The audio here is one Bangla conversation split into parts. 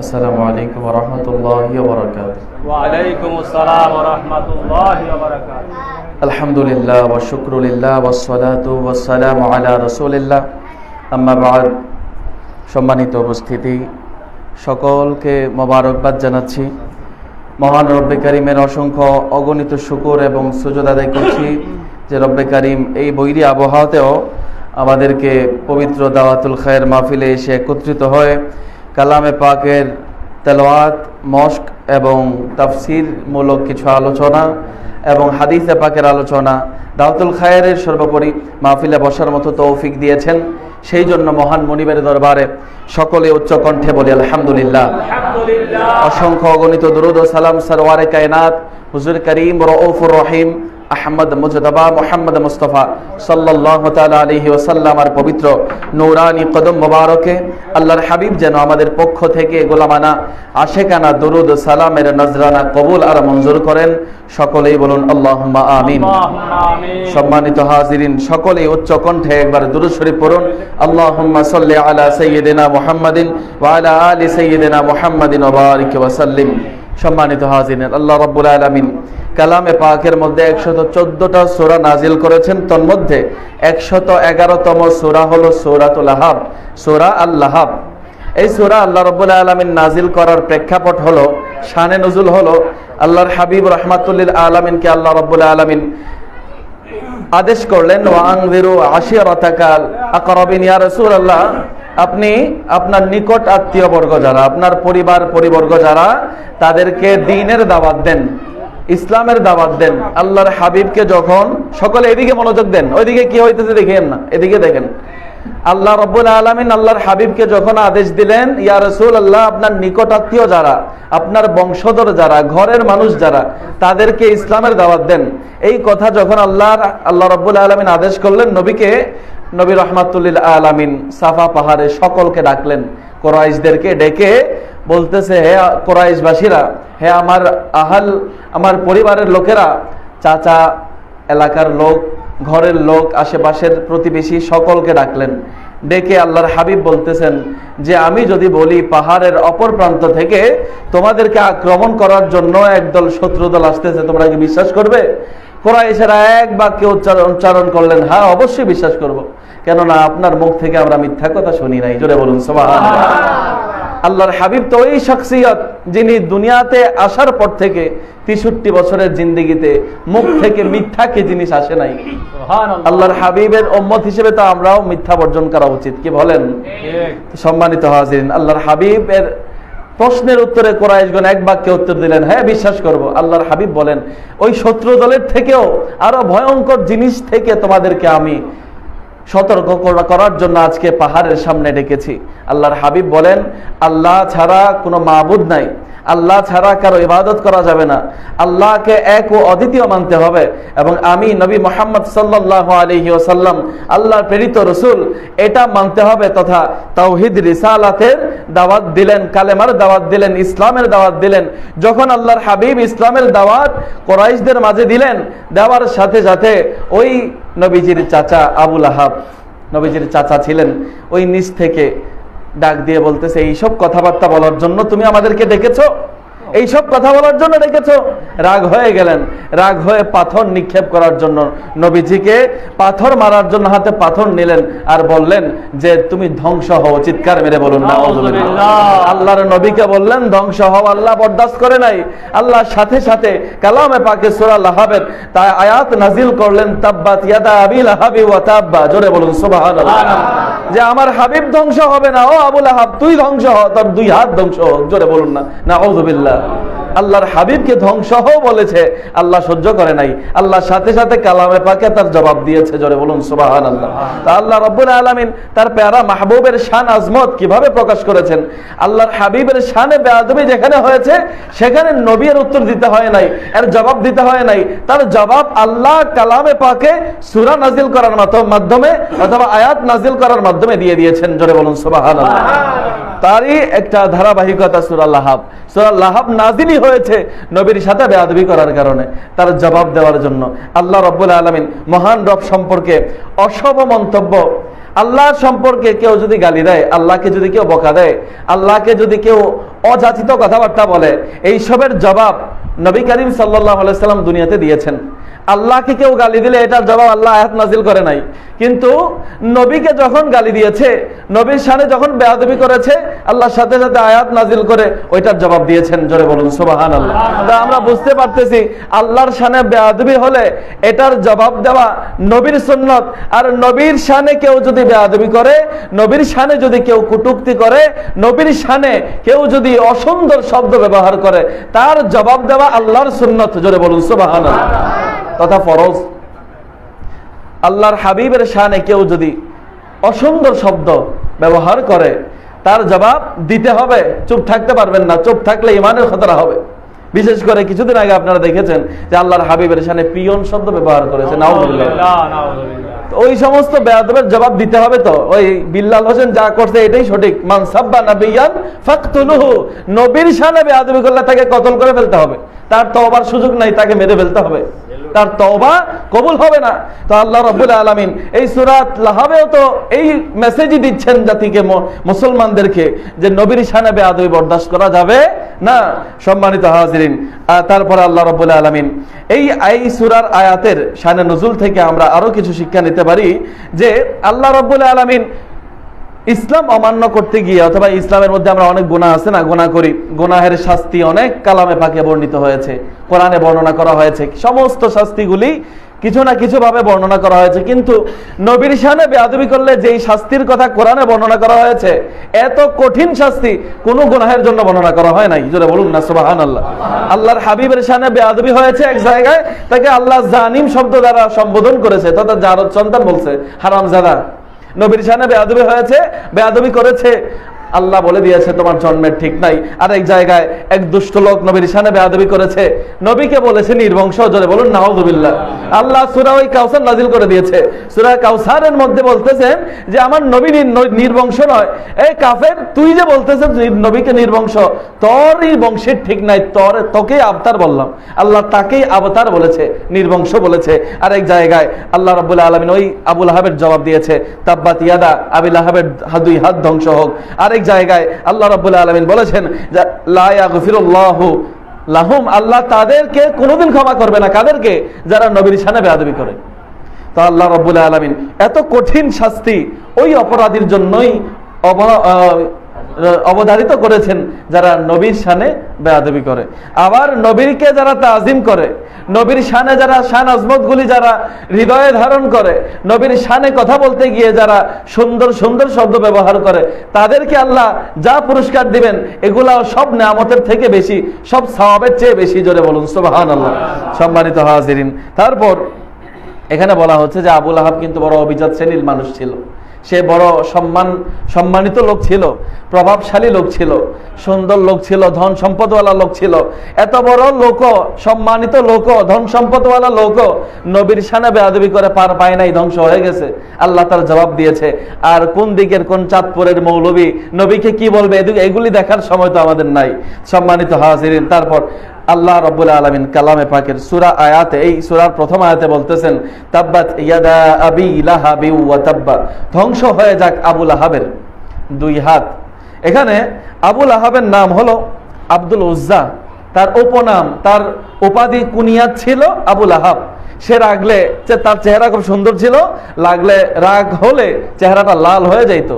আসসালামু আলাইকুম রহমতুল্লাহি আলহামদুলিল্লাহ ওয়া শুকরুলিল্লাহ ওয়া সালাতু ওয়া সালামু আলা রাসূলিল্লাহ। আম্মা সম্মানিত উপস্থিতি সকলকে মোবারকবাদ জানাচ্ছি। মহান রব্বে কারিমের অসংখ্য অগণিত শুকর এবং সুযোগ আদায় করছি যে রব্বে কারিম এই বৈরী আবহাওয়াতেও আমাদেরকে পবিত্র দাওয়াতুল খায়ের মাহফিলে এসে একত্রিত হয় কালামে পাকের তেলোয়াত মস্ক এবং তাফসিরমূলক কিছু আলোচনা এবং হাদিসে পাকের আলোচনা দাউতুল খায়ের সর্বোপরি মাহফিলে বসার মতো তৌফিক দিয়েছেন। সেই জন্য মহান মনিবের দরবারে সকলে উচ্চ কণ্ঠে বলি আলহামদুলিল্লাহ। অসংখ্য অগণিত দুরুদ ও সালাম সরওয়ারে কায়নাত। হুজুর করিম রহিম আহমদ মুজদাবা মোহাম্মদ মুস্তফা সাল্লাহ তালা আলহি ওসাল্লামার পবিত্র নৌরানি কদম মুবারকে আল্লাহর হাবিব যেন আমাদের পক্ষ থেকে গোলামানা আশেকানা দরুদ সালামের নজরানা কবুল আর মঞ্জুর করেন। সকলেই বলুন আল্লাহ আমিন। সম্মানিত হাজিরিন সকলেই উচ্চ কণ্ঠে একবার দুরুশরী পড়ুন। আল্লাহ সাল্লি আলা সৈয়দিনা মোহাম্মদিন ওয়ালা আলী সৈয়দিনা মোহাম্মদিন ওবারিক ওয়াসাল্লিম সম্মানিত হাজিন আল্লাহ রবুল আলমিন কালামে পাকের মধ্যে 114টা সোরা নাজিল করেছেন। তন্মধ্যে 111তম সূরা হলো সূরাতুল আহাব সূরা আল-লাহাব। এই সোরা আল্লাহ রাব্বুল আলামিন নাজিল করার প্রেক্ষাপট হলো, শানে নজুল হলো, আল্লাহর হাবিব রাহমাতুল্লিল আলামিনকে আল্লাহ রাব্বুল আলামিন আদেশ করলেন ওয়াংভিরু আশিয়ারাতাকাল আকরাবিন ইয়া রাসূলুল্লাহ, আপনি আপনার নিকট আত্মীয় বর্গ যারা, আপনার পরিবার পরিবর্গ যারা, তাদেরকে দিনের দাওয়াত দেন। ইসলামের দাওয়াত দেন, আল্লাহর হাবিবকে যখন সকলে এদিকে মনোযোগ দেন, ওইদিকে কি হইতেছে দেখেন না, এদিকে দেখেন। আল্লাহ রব্বুল আলমিন আল্লাহর হাবিবকে যখন আদেশ দিলেন, ইয়া রসুল আল্লাহ আপনার নিকটাত্মীয় যারা, আপনার বংশধর যারা, ঘরের মানুষ যারা, তাদেরকে ইসলামের দাওয়াত দেন। এই কথা যখন আল্লাহর, আল্লাহ রব্বুল আলমিন আদেশ করলেন, নবীকে, নবী রহমাতুল্লিল আলামিন সাফা পাহাড়ে সকলকে ডাকলেন, কোরাইশদেরকে ডেকে বলতেছে, হে কোরাইশবাসীরা, হে আমার আহাল, আমার পরিবারের লোকেরা, চাচা এলাকার লোক, ঘরের লোক, আশেপাশের প্রতিবেশী সকলকে ডাকলেন। ডেকে আল্লাহর হাবিব বলতেছেন যে, আমি যদি বলি পাহাড়ের অপর প্রান্ত থেকে তোমাদেরকে আক্রমণ করার জন্য একদল শত্রু দল আসতেছে, তোমরা কি বিশ্বাস করবে? কোরআশেরা এক বাক্যে উচ্চারণ উচ্চারণ করলেন হ্যাঁ অবশ্যই বিশ্বাস করব। কেননা আপনার মুখ থেকে আমরা মিথ্যা কথা শুনি নাই। জোরে বলুন, সুবহানাল্লাহ। আল্লাহর হাবিব তো ওই শখসিয়ত যিনি দুনিয়াতে আসার পর থেকে তেষট্টি বছরের জিন্দিগিতে মুখ থেকে মিথ্যা কি জিনিস আসে নাই? আল্লাহর হাবিবের ওম্মত হিসেবে তো আমরাও মিথ্যা বর্জন করা উচিত কি বলেন? সম্মানিত হাজিন আল্লাহর হাবিবের প্রশ্নের উত্তরে কোরআশগণ এক বাক্যে উত্তর দিলেন হ্যাঁ বিশ্বাস করব আল্লাহর হাবিব বলেন ওই শত্রু দলের থেকেও আরও ভয়ঙ্কর জিনিস থেকে তোমাদেরকে আমি সতর্ক করার জন্য আজকে পাহাড়ের সামনে ডেকেছি। আল্লাহর হাবিব বলেন, আল্লাহ ছাড়া কোনো মাবুদ নাই। আল্লাহ ছাড়া কারও ইবাদত করা যাবে না। আল্লাহকে এক ও অদ্বিতীয় মানতে হবে। এবং আমি নবী মোহাম্মদ সাল্লাহ আলহি ওসাল্লাম আল্লাহর প্রেরিত রসুল, এটা মানতে হবে তথা তাওহিদ রিসালাতের দাওয়াত দিলেন, কালেমার দাওয়াত দিলেন, ইসলামের দাওয়াত দিলেন। যখন আল্লাহর হাবিব ইসলামের দাওয়াত কোরাইশদের মাঝে দিলেন, দেওয়ার সাথে সাথে ওই নবীজির চাচা আবুল আহাব, নবীজির চাচা ছিলেন, ওই নিচ থেকে ডাক দিয়ে বলতেছে, এইসব কথাবার্তা বলার জন্য তুমি আমাদেরকে ডেকেছো? এইসব কথা বলার জন্য ডেকেছো? রাগ হয়ে গেলেন। রাগ হয়ে পাথর নিক্ষেপ করার জন্য নবীজিকে পাথর মারার জন্য হাতে পাথর নিলেন আর বললেন যে তুমি ধ্বংস হও চিৎকার মেরে বলুন না আল্লাহর নবীকে বললেন ধ্বংস হও আল্লাহ বরদাস্ত করে নাই। আল্লাহ সাথে সাথে কালামে পাকে সূরা লাহাবের তাই আয়াত নাজিল করলেন তাব্বাত ইয়াদা আবি লাহাবি ওয়া তাব্বা। জোরে বলুন সুবহানাল্লাহ। যে আমার হাবিব ধ্বংস হবে না ও আবুল আহাব তুই ধ্বংস হ তোর দুই হাত ধ্বংস হোক। জোরে বলুন না না নাউযুবিল্লাহ আল্লাহর হাবিবকে ধ্বংস হও বলেছে। আল্লাহ সহ্য করে নাই। আল্লাহ সাথে সাথে কালামে পাকে তার জবাব দিয়েছে। জোরে বলুন, সুবহানাল্লাহ। তা আল্লাহ রাব্বুল আলামিন তার প্যারা মাহবুবের শান আজমত কীভাবে প্রকাশ করেছেন? আল্লাহর হাবিবের শানে বেয়াদবি যেখানে হয়েছে, সেখানে নবীর উত্তর দিতে হয় নাই, এর জবাব দিতে হয় নাই। তার জবাব আল্লাহ কালামে পাকে সূরা নাজিল করার মাধ্যমে অথবা আয়াত নাজিল করার মাধ্যমে দিয়ে দিয়েছেন। জোরে বলুন, সুবহানাল্লাহ। তারই একটা ধারাবাহিকতা সূরা লাহাব। সূরা হয়েছে নবীর সাথে বেয়াদবি করার কারণে, তার জবাব দেওয়ার জন্য। আল্লাহ রব্বুল আলামিন মহান রব সম্পর্কে অশুভ মন্তব্য আল্লাহ সম্পর্কে কেউ যদি গালি দেয়, আল্লাহকে যদি কেউ বকা দেয়, আল্লাহকে যদি কেউ অযাচিত কথাবার্তা বলে, এইসবের জবাব নবী করিম সাল্লাহ সাল্লাম দুনিয়াতে দিয়েছেন। আল্লাহকে কেউ গালি দিলে এটার জবাব আল্লাহ আয়াত নাজিল করে নাই। কিন্তু নবীকে যখন গালি দিয়েছে, নবীর সানে যখন বেয়াদবি করেছে, আল্লাহর সাথে সাথে আয়াত নাজিল করে ওইটার জবাব দিয়েছেন। জোরে বলুন সুবাহান আল্লাহ তা আমরা বুঝতে পারতেছি, আল্লাহর সানে বেয়াদবি হলে এটার জবাব দেওয়া নবীর সুন্নত। আর নবীর সানে কেউ যদি বেয়াদবি করে, নবীর সানে যদি কেউ কুটুক্তি করে, নবীর সানে কেউ যদি অসুন্দর শব্দ ব্যবহার করে, তার জবাব দেওয়া আল্লাহর সুন্নত। জোরে বলুন সুবাহান তথা ফরজ। আল্লাহর হাবিবের শানে কেউ যদি অসুন্দর শব্দ ব্যবহার করে তার জবাব দিতে হবে চুপ থাকতে পারবেন না চুপ থাকলে ইমানের খতরা হবে। বিশেষ করে কিছুদিন আগে আপনারা দেখেছেন যে আল্লাহর হাবিবের শানে পিয়ন শব্দ ব্যবহার করেছে ওই সমস্ত বেয়াদবের জবাব দিতে হবে তো? ওই বিল্লাল হোসেন যা করছে এটাই সঠিক। মান সাব্বা নাবিয়ান ফাকতুলুহু। নবীর শানে বেয়াদবি করলে তাকে কতল করে ফেলতে হবে? তার তো আবার সুযোগ নাই তাকে মেরে ফেলতে হবে। তার তওবা কবুল হবে না। তো আল্লাহ রাব্বুল আলামিন এই সূরাত লাহাবেও তো এই মেসেজই দিচ্ছেন জাতিকে মুসলমানদেরকে যে নবীর শানে বেয়াদবি বরদাস্ত করা যাবে না। সম্মানিত হাজিরিন তারপরে আল্লাহ রাব্বুল আলামিন এই এই সূরার আয়াতের শানে নজুল থেকে আমরা আরও কিছু শিক্ষা নিতে পারি যে আল্লাহ রাব্বুল আলামিন ইসলাম অমান্য করতে গিয়ে, অথবা ইসলামের মধ্যে আমরা অনেক গুনাহ আছে না, গুনাহ করি, গুনাহের শাস্তি অনেক কালামে পাকে বর্ণিত হয়েছে, কোরআনে বর্ণনা করা হয়েছে, সমস্ত শাস্তিগুলি কিছু না কিছু ভাবে বর্ণনা করা হয়েছে, কিন্তু নবীর শানে বেয়াদবি করলে যেই শাস্তির কথা কোরআনে বর্ণনা করা হয়েছে, এত কঠিন শাস্তি কোন গুনাহের জন্য বর্ণনা করা হয় নাই। জোরে বলুন না সুবাহান আল্লাহ আল্লাহর হাবিবের শানে বেয়াদবি হয়েছে এক জায়গায়, তাকে আল্লাহ জানিম শব্দ দ্বারা সম্বোধন করেছে, তথা যার সন্তান বলছে, হারামজাদা। নবীর সামনে বেয়াদবি হয়েছে বেয়াদবি করেছে। আল্লাহ বলে দিয়েছে, তোমার জন্মের ঠিক নাই। আর এক জায়গায় এক দুষ্ট লোক নবীর সামনে বেয়াদবি করেছে। নবীকে বলেছে, নির্বংশ, জোরে বলুন নাউজুবিল্লাহ আল্লাহ সূরা ওই কাউসার নাজিল করে দিয়েছে। সূরা কাউসারের মধ্যে বলতেছেন যে, আমার নবী নির্বংশ নয়। এই কাফের, তুই যে বলতেছিস নির- নবীকে নির্বংশ তোর এই বংশের ঠিক নাই, তোর তোকে আবতার বললাম। আল্লাহ তাকেই আবতার বলেছে, নির্বংশ বলেছে। আর এক জায়গায় আল্লাহ রাব্বুল আলামিন ওই আবুল আহাবের জবাব দিয়েছে, তাব্বাত ইয়াদা, আবিল আহাবের দুই হাত ধ্বংস হোক। আরেক জায়গায় আল্লাহ রাব্বুল আলামিন বলেছেন লাহুম আল্লাহ তাদেরকে কোনোদিন ক্ষমা করবে না। কাদেরকে? যারা নবীর সানে বেয়াদবি করে। তো আল্লাহ রব্বুল আলমিন এত কঠিন শাস্তি ওই অপরাধীর জন্যই অবধারিত করেছেন যারা নবীর শানে বেয়াদবি করে। আবার নবীরকে যারা তাজিম করে নবীর শানে যারা শান আজমত গুলি যারা হৃদয়ে ধারণ করে, নবীর শানে কথা বলতে গিয়ে যারা সুন্দর সুন্দর শব্দ ব্যবহার করে, তাদেরকে আল্লাহ যা পুরস্কার দিবেন এগুলা সব নামতের থেকে বেশি, সব সওয়াবের চেয়ে বেশি জোরে বলুন সুবহান আল্লাহ সম্মানিত হাজিরিন, তারপর এখানে বলা হচ্ছে যে আবুল আহাব কিন্তু বড় অভিজাত শ্রেণির মানুষ ছিল। সে বড় সম্মান, সম্মানিত লোক ছিল, প্রভাবশালী লোক ছিল, সুন্দর লোক ছিল, ধন সম্পদওয়ালা লোক ছিল। এত বড় লোক সম্মানিত লোক ধন সম্পদওয়ালা লোক নবীর সানে বেয়াদবি করে পার পায় নাই, ধ্বংস হয়ে গেছে। আল্লাহ তার জবাব দিয়েছে, আর কোন দিকের, কোন চাঁদপুরের মৌলবী নবীকে কি বলবে? এগুলি দেখার সময় তো আমাদের নাই। সম্মানিত হাজিরিন, তারপর আল্লাহ রব্বুল আলমিন কালামে পাকের সুরা আয়াতে, এই সুরার প্রথম আয়াতে বলতেছেন, তাব্বাত ইয়াদা আবি লাহাবি ওয়া ধ্বংস হয়ে যাক আবুল আহাবের দুই হাত। এখানে আবুল আহাবের নাম হলো আব্দুল উজ্জা। তার উপনাম, তার উপাধি কুনিয়াত ছিল আবুল আহাব সে রাগলে তার চেহারা খুব সুন্দর ছিল, লাগলে রাগ হলে চেহারাটা লাল হয়ে যাইতো,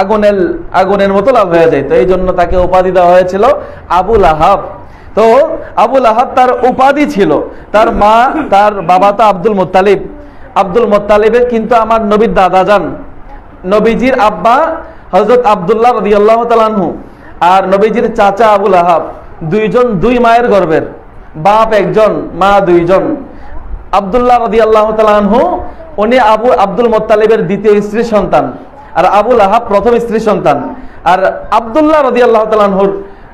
আগুনের আগুনের মতো লাল হয়ে যাইতো। এই জন্য তাকে উপাধি দেওয়া হয়েছিল আবুল আহাব তো আবুল আহাব তার উপাধি ছিল। তার মা, তার বাবা তো আব্দুল মোত্তালিব। আব্দুল মোত্তালিবের কিন্তু আমার নবীর দাদা যান। নবীজির আব্বা হজরত আবদুল্লাহ রদিয়াল্লাহ তালানহু আর নবীজির চাচা আবুল আহাব। দুইজন দুই মায়ের গর্বের। বাপ একজন, মা দুইজন। আবদুল্লাহ আল্লাহ তালানহু উনি আবু, আব্দুল মোত্তালিবের দ্বিতীয় স্ত্রী সন্তান। আর আবুল আহাব প্রথম স্ত্রী সন্তান। আর আবদুল্লাহ রদি আল্লাহ তালানহুর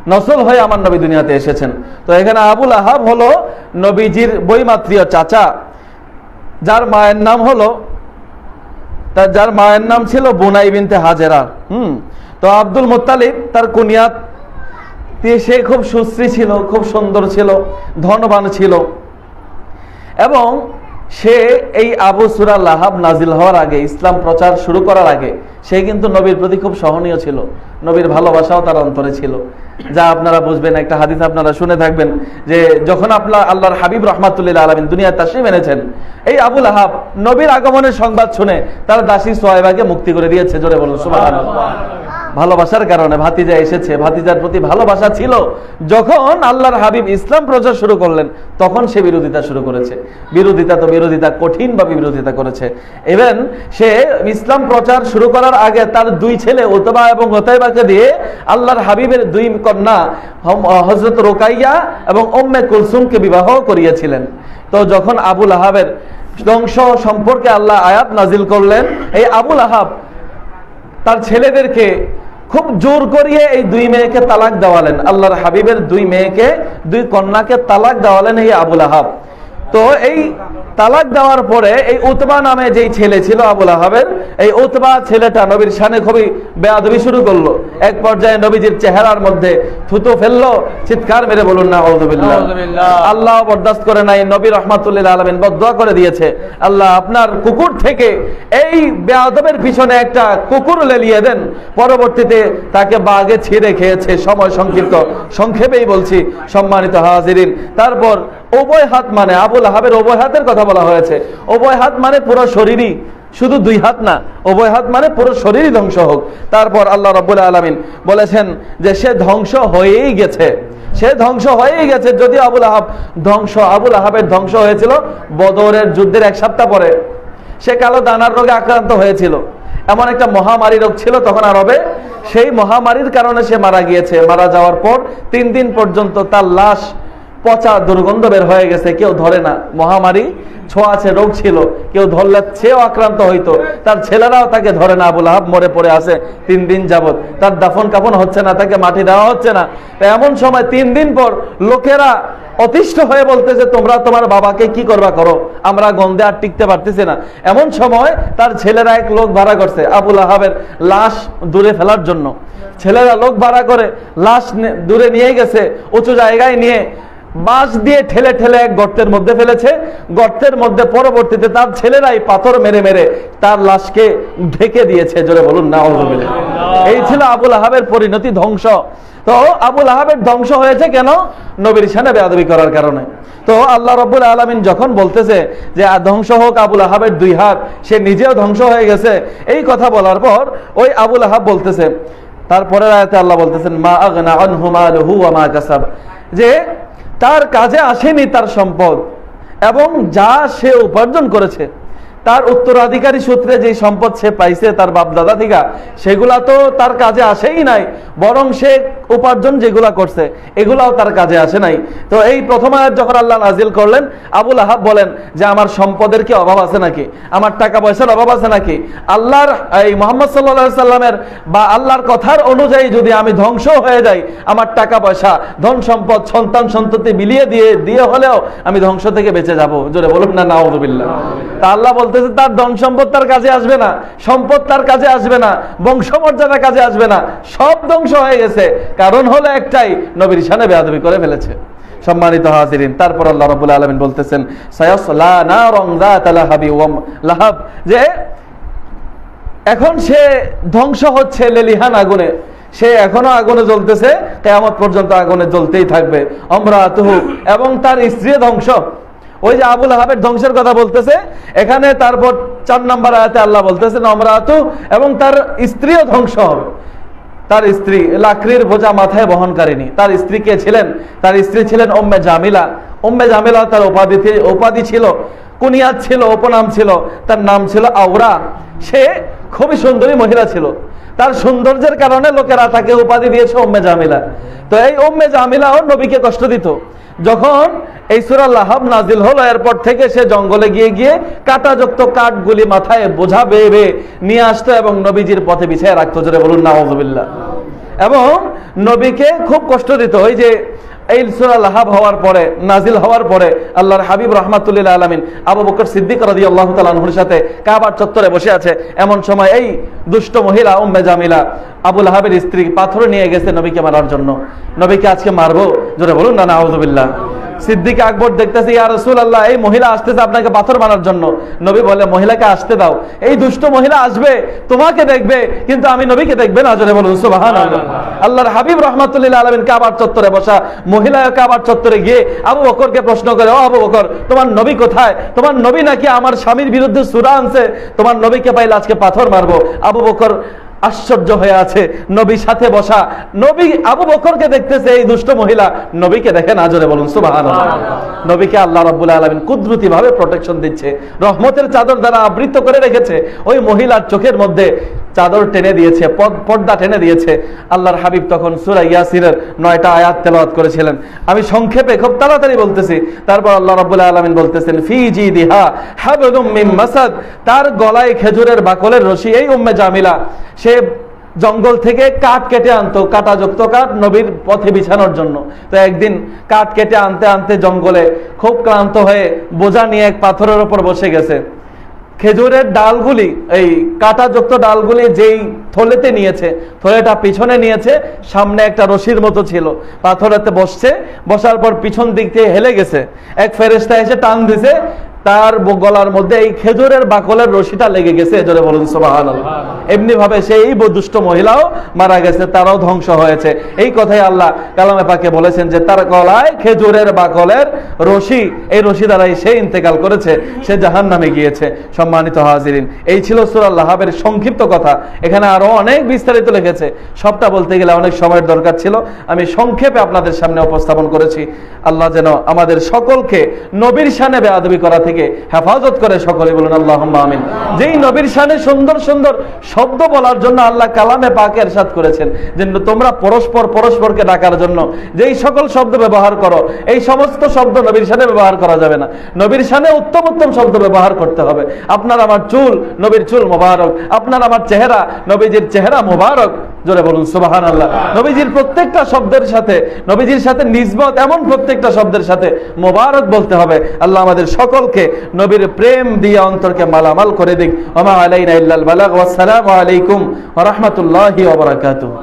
নসল হয়ে আমার নবী দুনিয়াতে এসেছেন। তো এখানে আবুল আহাব হলো নবীজির বইমাত্রীয় চাচা। যার মায়ের নাম হলো তার যার মায়ের নাম ছিল বুনাই বিনতে হাজেরা। হুম। তো আব্দুল মোত্তালিব, তার কুনিয়াত সে খুব সুশ্রী ছিল, খুব সুন্দর ছিল, ধনবান ছিল। এবং সে এই আবু সুরা লাহাব নাজিল হওয়ার আগে, ইসলাম প্রচার শুরু করার আগে, সে কিন্তু নবীর প্রতি খুব সহনীয় ছিল। নবীর ভালোবাসাও তার অন্তরে ছিল। যা আপনারা বুঝবেন, একটা হাদিস আপনারা শুনে থাকবেন যে যখন আপনার আল্লাহর হাবিব রহমাতুল্লাহ আলমিন দুনিয়া তাসিম মেনেছেন এই আবুল আহাব নবীর আগমনের সংবাদ শুনে তার দাসী সোহাইবাকে মুক্তি করে দিয়েছে, জোরে বলুন, সুবহানাল্লাহ। ভালোবাসার কারণে ভাতিজা এসেছে। ভাতিজার প্রতি ভালোবাসা ছিল। যখন আল্লাহর হাবিব ইসলাম প্রচার শুরু করলেন, তখন সে বিরোধিতা শুরু করেছে। বিরোধিতা তো বিরোধিতা, কঠিনভাবে বিরোধিতা করেছে। ইভেন সে ইসলাম প্রচার শুরু করার আগে তার দুই ছেলে ওতবা এবং ওতাইবাকে দিয়ে আল্লাহর হাবিবের দুই কন্যা হজরত রোকাইয়া এবং ওম্মে কুলসুমকে বিবাহ করিয়েছিলেন। তো যখন আবুল আহাবের ধ্বংস সম্পর্কে আল্লাহ আয়াত নাজিল করলেন, এই আবুল আহাব তার ছেলেদেরকে খুব জোর করিয়ে এই দুই মেয়েকে তালাক দেওয়ালেন। আল্লাহর হাবিবের দুই মেয়েকে, দুই কন্যাকে তালাক দেওয়ালেন এই আবুল আহাব। তো এই তালাক দেওয়ার পরে এই উতবা নামে যেই ছেলে ছিল আবুল আহাবের এই উতবা ছেলেটা নবীর সানে খুবই বেয়াদবি শুরু করল। এক পর্যায়ে নবীজির চেহারার মধ্যে থুতু ফেলল চিৎকার মেরে বলুন না। আউযুবিল্লাহ। আল্লাহ বরদাস্ত করে নাই নবী রহমাতুল্লিল আলমিন বদুয়া করে দিয়েছে। আল্লাহ আপনার কুকুর থেকে এই বেয়াদবের পিছনে একটা কুকুর লেলিয়ে দেন। পরবর্তীতে তাকে বাগে ছিঁড়ে খেয়েছে। সময় সংক্ষিপ্ত সংক্ষেপেই বলছি সম্মানিত হাজিরিন। তারপর উভয় হাত মানে আবুল আহাবের উভয় হাতের কথা বলা হয়েছে। উভয় হাত মানে পুরো শরীরই, শুধু দুই হাত না, উভয় হাত মানে পুরো শরীরই ধ্বংস হোক। তারপর আল্লাহ রব্বুল আলমিন বলেছেন যে সে ধ্বংস হয়েই গেছে। সে ধ্বংস হয়েই গেছে যদি আবুল আহাব ধ্বংস, আবুল আহাবের ধ্বংস হয়েছিল, বদরের যুদ্ধের এক সপ্তাহ পরে। সে কালো দানার রোগে আক্রান্ত হয়েছিল। এমন একটা মহামারী রোগ ছিল তখন আরবে। সেই মহামারীর কারণে সে মারা গিয়েছে। মারা যাওয়ার পর তিন দিন পর্যন্ত তার লাশ পচা দুর্গন্ধ বের হয়ে গেছে, কেউ ধরে না। মহামারী ছোঁয়াছে রোগ ছিল, কেউ ধরলে সেও আক্রান্ত হইতো। তার ছেলেরাও তাকে ধরে না, আবুল আহাব মরে পড়ে আছে তিন দিন যাবত তার দাফন কাফন হচ্ছে না, তাকে মাটি দেওয়া হচ্ছে না। এমন সময় তিন দিন পর লোকেরা অতিষ্ঠ হয়ে বলতেছে, তোমরা তোমার বাবাকে কি করবা করো? আমরা গন্ধে আর টিকতে পারতেছি না। এমন সময় তার ছেলেরা এক লোক ভাড়া করছে, আবুল আহাবের লাশ দূরে ফেলার জন্য। ছেলেরা লোক ভাড়া করে লাশ দূরে নিয়ে গেছে, উঁচু জায়গায় নিয়ে বাঁশ দিয়ে ঠেলে ঠেলে এক গর্তের মধ্যে ফেলেছে। গর্তের মধ্যে পরবর্তীতে তার ছেলেরাই পাথর মেরে মেরে তার লাশকে ঢেকে দিয়েছে। জোরে বলুন না এই ছিল আবুল আহাবের পরিণতি ধ্বংস। তো আবুল আহাবের ধ্বংস হয়েছে কেন? নবীর সানে বেয়াদবি করার কারণে। তো আল্লাহ রব্বুল আলমিন যখন বলতেছে যে ধ্বংস হোক আবুল আহাবের দুই হাত, সে নিজেও ধ্বংস হয়ে গেছে। এই কথা বলার পর ওই আবুল আহাব বলতেছে, তারপরের আয়াতে আল্লাহ বলতেছেন, মা আগনা আনহু মা কাসাব। যে তার কাজে আসেনি তার সম্পদ এবং যা সে উপার্জন করেছে। তার উত্তরাধিকারী সূত্রে যে সম্পদ সে পাইছে, তার বাপ দাদা থেকে সেগুলা তো তার কাজে আসেই নাই, বরং সে উপার্জন যেগুলা করছে, এগুলাও তার কাজে আসে নাই। তো এই প্রথম আয়াত যখন আল্লাহ নাজিল করলেন, আবুল আহাব বলেন যে, আমার সম্পদের কি অভাব আছে নাকি? আমার টাকা পয়সার অভাব আছে নাকি? আল্লাহর, এই মোহাম্মদ সাল্লাহ সাল্লামের বা আল্লাহর কথার অনুযায়ী যদি আমি ধ্বংস হয়ে যাই, আমার টাকা পয়সা ধন সম্পদ, সন্তান সন্ততি মিলিয়ে দিয়ে দিয়ে হলেও আমি ধ্বংস থেকে বেঁচে যাব। জোরে বলুন না, নাউজুবিল্লাহ। তা আল্লাহ বলতেছে, তার ধন সম্পদ তার কাজে আসবে না, সম্পদ তার কাজে আসবে না, বংশমর্যাদা কাজে আসবে না, সব ধ্বংস হয়ে গেছে। কারণ হলো একটাই, নবীর সানে বেয়াদবি করে ফেলেছে। সম্মানিত হাজিরিন, তারপর আল্লাহ রাব্বুল আলামিন বলতেছেন লাহাবি। যে এখন সে ধ্বংস হচ্ছে লেলিহান আগুনে। সে এখনও আগুনে জ্বলতেছে, কেয়ামত পর্যন্ত আগুনে জ্বলতেই থাকবে। অমরাতুহু, এবং তার স্ত্রী ধ্বংস। ওই যে আবুল আহাবের ধ্বংসের কথা বলতেছে, এখানে তারপর চার নম্বর আয়াতে আল্লাহ বলতেছেন অমরাতু এবং তার স্ত্রীও ধ্বংস হবে। তার স্ত্রী, লাকড়ির বোঝা মাথায় বহনকারিনী তার স্ত্রী কে ছিলেন? তার স্ত্রী ছিলেন ওম্মে জামিলা। ওম্মে জামিলা তার উপাধি উপাধি ছিল, কুনিয়াত ছিল, উপনাম ছিল, তার নাম ছিল আওরা। সে খুবই সুন্দরী মহিলা ছিল। তার সৌন্দর্যের কারণে লোকেরা তাকে উপাধি দিয়েছে ওম্মে জামিলা। তো এই ওম্মে জামিলাও নবীকে কষ্ট দিত। যখন এই সুরা লাহাব নাজিল হলো, এরপর থেকে সে জঙ্গলে গিয়ে গিয়ে কাটাযুক্ত কাঠগুলি মাথায় বোঝা বেয়ে নিয়ে আসতো এবং নবীজির পথে বিছায় রাখতো। জোরে বলুন নাহজবিল্লা এবং নবীকে খুব কষ্ট দিত, ওই যে এই সুরা লাহাব হওয়ার পরে নাজিল হওয়ার পরে আল্লাহর হাবিব রহমাতুল্লাহ আলমিন আবু বকর সিদ্দিক রাজি আল্লাহ তালাহুর সাথে কাবার চত্বরে বসে আছে। এমন সময় এই দুষ্ট মহিলা, উম্মে জামিলা আবুল হাবের স্ত্রী পাথর নিয়ে গেছে নবীকে মারার জন্য। নবীকে আজকে মারবো? জোরে বলুন না না, নাউজুবিল্লাহ। সিদ্দিক আকবর দেখতেছে, ইয়া রসুল আল্লাহ এই মহিলা আসতেছে আপনাকে পাথর মারার জন্য। নবী বলে, মহিলাকে আসতে দাও। এই দুষ্ট মহিলা আসবে, তোমাকে দেখবে, কিন্তু আমি নবীকে দেখবে না। জোরে বলুন সুবাহান আল্লাহর হাবিব রহমাতুল্লাহ আলমিন কাবার চত্বরে বসা মহিলা কাবার চত্বরে গিয়ে আবু বকরকে প্রশ্ন করে, ও আবু বকর, তোমার নবী কোথায়? তোমার নবী নাকি আমার স্বামীর বিরুদ্ধে সুরা আনছে? তোমার নবীকে পাইলে আজকে পাথর মারবো? আবু বকর আশ্চর্য হয়ে আছে। নবী সাথে বসা। নবী আবু বকরকে দেখতেছে এই দুষ্ট মহিলা। নবীকে দেখে না জোরে বলুন সুবাহান নবীকে আল্লাহ রাব্বুল আলামিন কুদরতি ভাবে প্রোটেকশন দিচ্ছে। রহমতের চাদর দ্বারা আবৃত করে রেখেছে। ওই মহিলার চোখের মধ্যে চাদর টেনে দিয়েছে পর্দা টেনে দিয়েছে। আল্লাহর হাবিব তখন সূরা ইয়াসিনের নয়টা আয়াত তেলাওয়াত করেছিলেন। আমি সংক্ষেপে খুব তাড়াতাড়ি বলতেছি। তারপর আল্লাহ রাব্বুল আলামিন বলতেছেন, ফি জিদিহা হাবলুম মিন মাসাদ। তার গলায় খেজুরের বাকলের রশি, এই উম্মে জামিলা। সে জঙ্গল থেকে কাঠ কেটে আনতো, কাটাযুক্ত কাঠ নবীর পথে বিছানোর জন্য। তো একদিন কাঠ কেটে আনতে আনতে জঙ্গলে খুব ক্লান্ত হয়ে বোঝা নিয়ে এক পাথরের ওপর বসে গেছে। খেজুরের ডালগুলি, এই কাঁটাযুক্ত ডালগুলি যেই থলেতে নিয়েছে, থলেটা পিছনে নিয়েছে, সামনে একটা রশির মতো ছিল। পাথরেতে বসছে, বসার পর পিছন দিক দিয়ে হেলে গেছে। এক ফেরেস্তা এসে টান দিছে তার গলার মধ্যে এই খেজুরের বাকলের রশিটা লেগে গেছে এজরে বলুন সোবাহান এমনি ভাবে সেই ব- দুষ্ট মহিলাও মারা গেছে, তারাও ধ্বংস হয়েছে। এই কথাই আল্লাহ কালামে পাকে বলেছেন যে, তার গলায় খেজুরের বাকলের রশি, এই রশি দ্বারাই সে ইন্তেকাল করেছে, সে জাহান নামে গিয়েছে। সম্মানিত হাজিরিন, এই ছিল সুরাল্লাহ হাবের সংক্ষিপ্ত কথা। এখানে আরও অনেক বিস্তারিত লিখেছে সবটা বলতে গেলে অনেক সময়ের দরকার ছিল। আমি সংক্ষেপে আপনাদের সামনে উপস্থাপন করেছি। আল্লাহ যেন আমাদের সকলকে নবীর শানে বেয়াদবি করা থেকে হেফাজত করে সকলে বলুন আল্লাহ আমিন। যেই নবীর শানে সুন্দর সুন্দর শব্দ বলার জন্য আল্লাহ কালামে পাকে এরশাদ করেছেন যে তোমরা পরস্পর, পরস্পরকে ডাকার জন্য যেই সকল শব্দ ব্যবহার করো, এই সমস্ত শব্দ নবীর শানে ব্যবহার করা যাবে না। নবীর শানে উত্তম উত্তম শব্দ ব্যবহার করতে হবে। আপনার আমার চুল, নবীর চুল মোবারক। আপনার আমার চেহারা, নবীজির চেহারা মোবারক। জোরে বলুন সুবাহান আল্লাহ নবীজির প্রত্যেকটা শব্দের সাথে, নবীজির সাথে নিজবত এমন প্রত্যেকটা শব্দের সাথে মোবারক বলতে হবে। আল্লাহ আমাদের সকলকে নবীর প্রেম দিয়ে অন্তরকে মালামাল করে দিক। ওমা আলাইনা ইল্লাল বালাগ আলাইকুম ওয়া রাহমাতুল্লাহি ওয়া বারাকাতুহু।